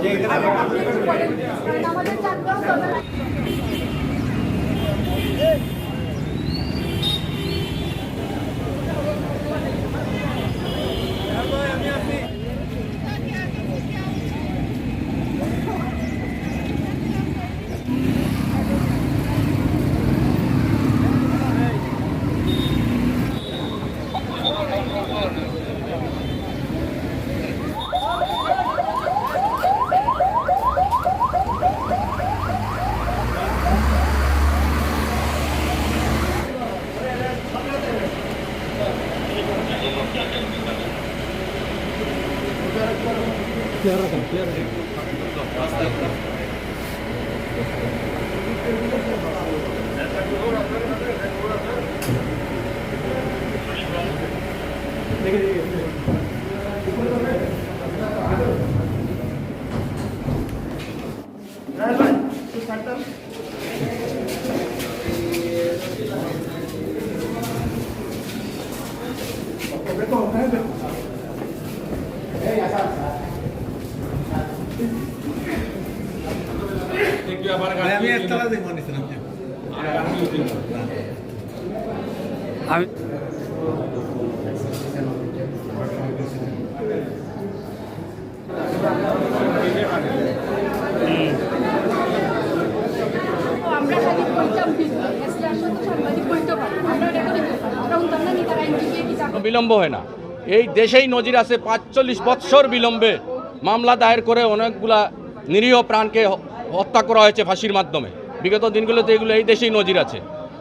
আপনি একটু বলেন কারণ আমাদের চারগ্রাম আমি একতলা দেখব নিছিলাম বিলম্ব হয় না। এই দেশেই নজির আছে পাঁচচল্লিশ বৎসর বিলম্বে। মামলা দায়ের করে অনেকগুলা নিরীহ প্রাণকে হত্যা করা হয়েছে ফাঁসির মাধ্যমে। বিগত দিনগুলোতে এগুলো এই দেশেই নজির আছে।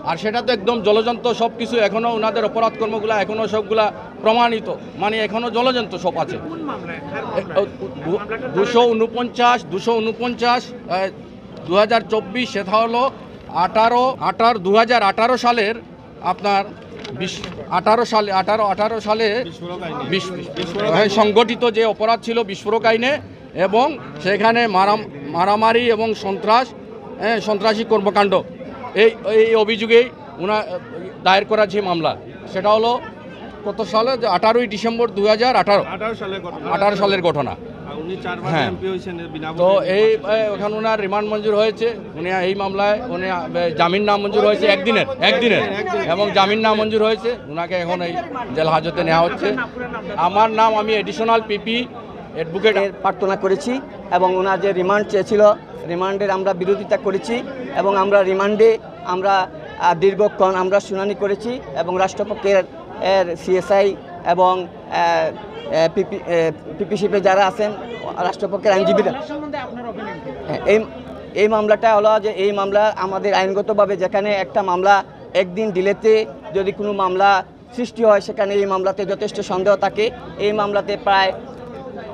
আর সেটা তো একদম জলজন্ত সব কিছু এখনও ওনাদের অপরাধ কর্মগুলো এখনও সবগুলা প্রমাণিত। মানে এখনও জলজন্ত সব আছে। দুশো উনপঞ্চাশ দুশো উনপঞ্চাশ দু হাজার চব্বিশ, সেটা হলো আঠারো আঠারো দু সালের আপনার আঠারো সালে আঠারো আঠারো সালে সংগঠিত যে অপরাধ ছিল বিস্ফোরক আইনে এবং সেখানে মারাম মারামারি এবং সন্ত্রাস হ্যাঁ সন্ত্রাসী কর্মকাণ্ড। এই এই অভিযোগেই ওনা দায়ের করা যে মামলা সেটা হলো কত সালে? আঠারোই ডিসেম্বর দু হাজার আঠারো আঠারো সালের ঘটনা। হ্যাঁ। তো এই এ, ওখানে ওনার রিমান্ড মঞ্জুর হয়েছে। উনি এই মামলায় উনি জামিন নাম মঞ্জুর হয়েছে একদিনের একদিনের। এবং জামিন নাম মঞ্জুর হয়েছে। ওনাকে এখন এই জেল হাজতে নেওয়া হচ্ছে। আমার নাম আমি এডিশনাল পিপি অ্যাডভোকেট এর প্রার্থনা করেছি এবং ওনার যে রিমান্ড চেয়েছিল রিমান্ডের আমরা বিরোধিতা করেছি এবং আমরা রিমান্ডে আমরা দীর্ঘক্ষণ আমরা শুনানি করেছি এবং রাষ্ট্রপক্ষের এর সিএসআই এবং পিপি পিপিসিপে যারা আছেন রাষ্ট্রপক্ষের আইনজীবীরা। হ্যাঁ, এই এই মামলাটা হলো যে এই মামলা আমাদের আইনগতভাবে যেখানে একটা মামলা একদিন ডিলেতে যদি কোনো মামলা সৃষ্টি হয় সেখানে এই মামলাতে যথেষ্ট সন্দেহ থাকে। এই মামলাতে প্রায়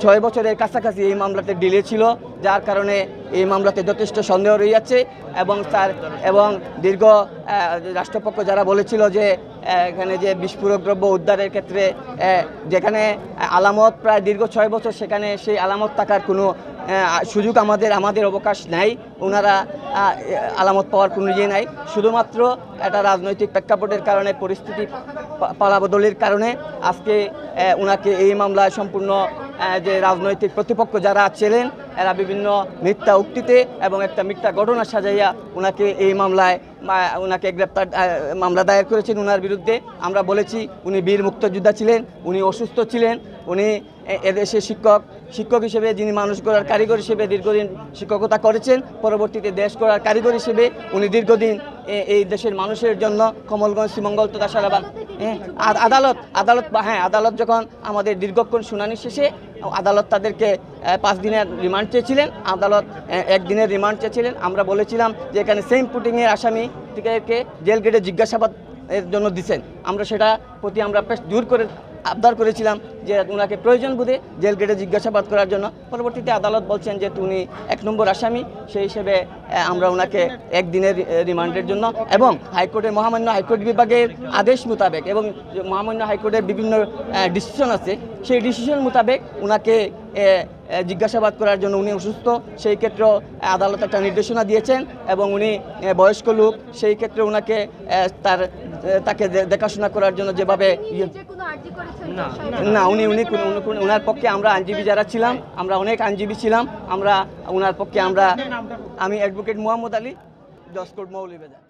ছয় বছরের কাছাকাছি এই মামলাতে ডিলে ছিল যার কারণে এই মামলাতে যথেষ্ট সন্দেহ রয়ে যাচ্ছে এবং তার এবং দীর্ঘ রাষ্ট্রপক্ষ যারা বলেছিল যে এখানে যে বিস্ফোরক দ্রব্য উদ্ধারের ক্ষেত্রে যেখানে আলামত প্রায় দীর্ঘ ছয় বছর, সেখানে সেই আলামত থাকার কোনো সুযোগ আমাদের আমাদের অবকাশ নাই। ওনারা আলামত পাওয়ার কোনো ইয়ে নাই। শুধুমাত্র একটা রাজনৈতিক প্রেক্ষাপটের কারণে, পরিস্থিতি পালাবদলির কারণে আজকে ওনাকে এই মামলায় সম্পূর্ণ যে রাজনৈতিক প্রতিপক্ষ যারা ছিলেন এরা বিভিন্ন মিথ্যা উক্তিতে এবং একটা মিথ্যা ঘটনা সাজাইয়া ওনাকে এই মামলায় ওনাকে গ্রেপ্তার মামলা দায়ের করেছেন ওনার বিরুদ্ধে। আমরা বলেছি উনি বীর মুক্তযোদ্ধা ছিলেন, উনি অসুস্থ ছিলেন, উনি এদেশে শিক্ষক শিক্ষক হিসেবে যিনি মানুষ গড়ার কারিগর হিসেবে দীর্ঘদিন শিক্ষকতা করেছেন, পরবর্তীতে দেশ গড়ার কারিগর হিসেবে উনি দীর্ঘদিন এই দেশের মানুষের জন্য কমলগঞ্জ শ্রীমঙ্গল তথা আদ- আদালত আদালত বা হ্যাঁ আদালত যখন আমাদের দীর্ঘক্ষণ শুনানি শেষে আদালত তাদেরকে পাঁচ দিনের রিমান্ড চেয়েছিলেন, আদালত একদিনের রিমান্ড চেয়েছিলেন। আমরা বলেছিলাম যে এখানে সেম পুটিংয়ের আসামি থেকে জেল গেটে জিজ্ঞাসাবাদ এর জন্য দিচ্ছেন আমরা সেটা প্রতি আমরা বেশ দূর করে আবদার করেছিলাম যে ওনাকে প্রয়োজন বোধে জেল গেটে জিজ্ঞাসাবাদ করার জন্য। পরবর্তীতে আদালত বলছেন যে তুমি এক নম্বর আসামি, সেই হিসেবে আমরা ওনাকে একদিনের রিমান্ডের জন্য এবং হাইকোর্টের মহামান্য হাইকোর্ট বিভাগের আদেশ মোতাবেক এবং মহামান্য হাইকোর্টের বিভিন্ন ডিসিশন আছে, সেই ডিসিশন মোতাবেক ওনাকে জিজ্ঞাসাবাদ করার জন্য উনি অসুস্থ। সেই ক্ষেত্রেও আদালত একটা নির্দেশনা দিয়েছেন এবং উনি বয়স্ক লোক। সেই ক্ষেত্রে ওনাকে তার তাকে দেখাশোনা করার জন্য যেভাবে না, না উনি উনি ওনার পক্ষে আমরা আইনজীবী যারা ছিলাম আমরা অনেক আইনজীবী ছিলাম আমরা ওনার পক্ষে আমরা আমি অ্যাডভোকেট মোহাম্মদ আলী দশকোট মৌলিবাজার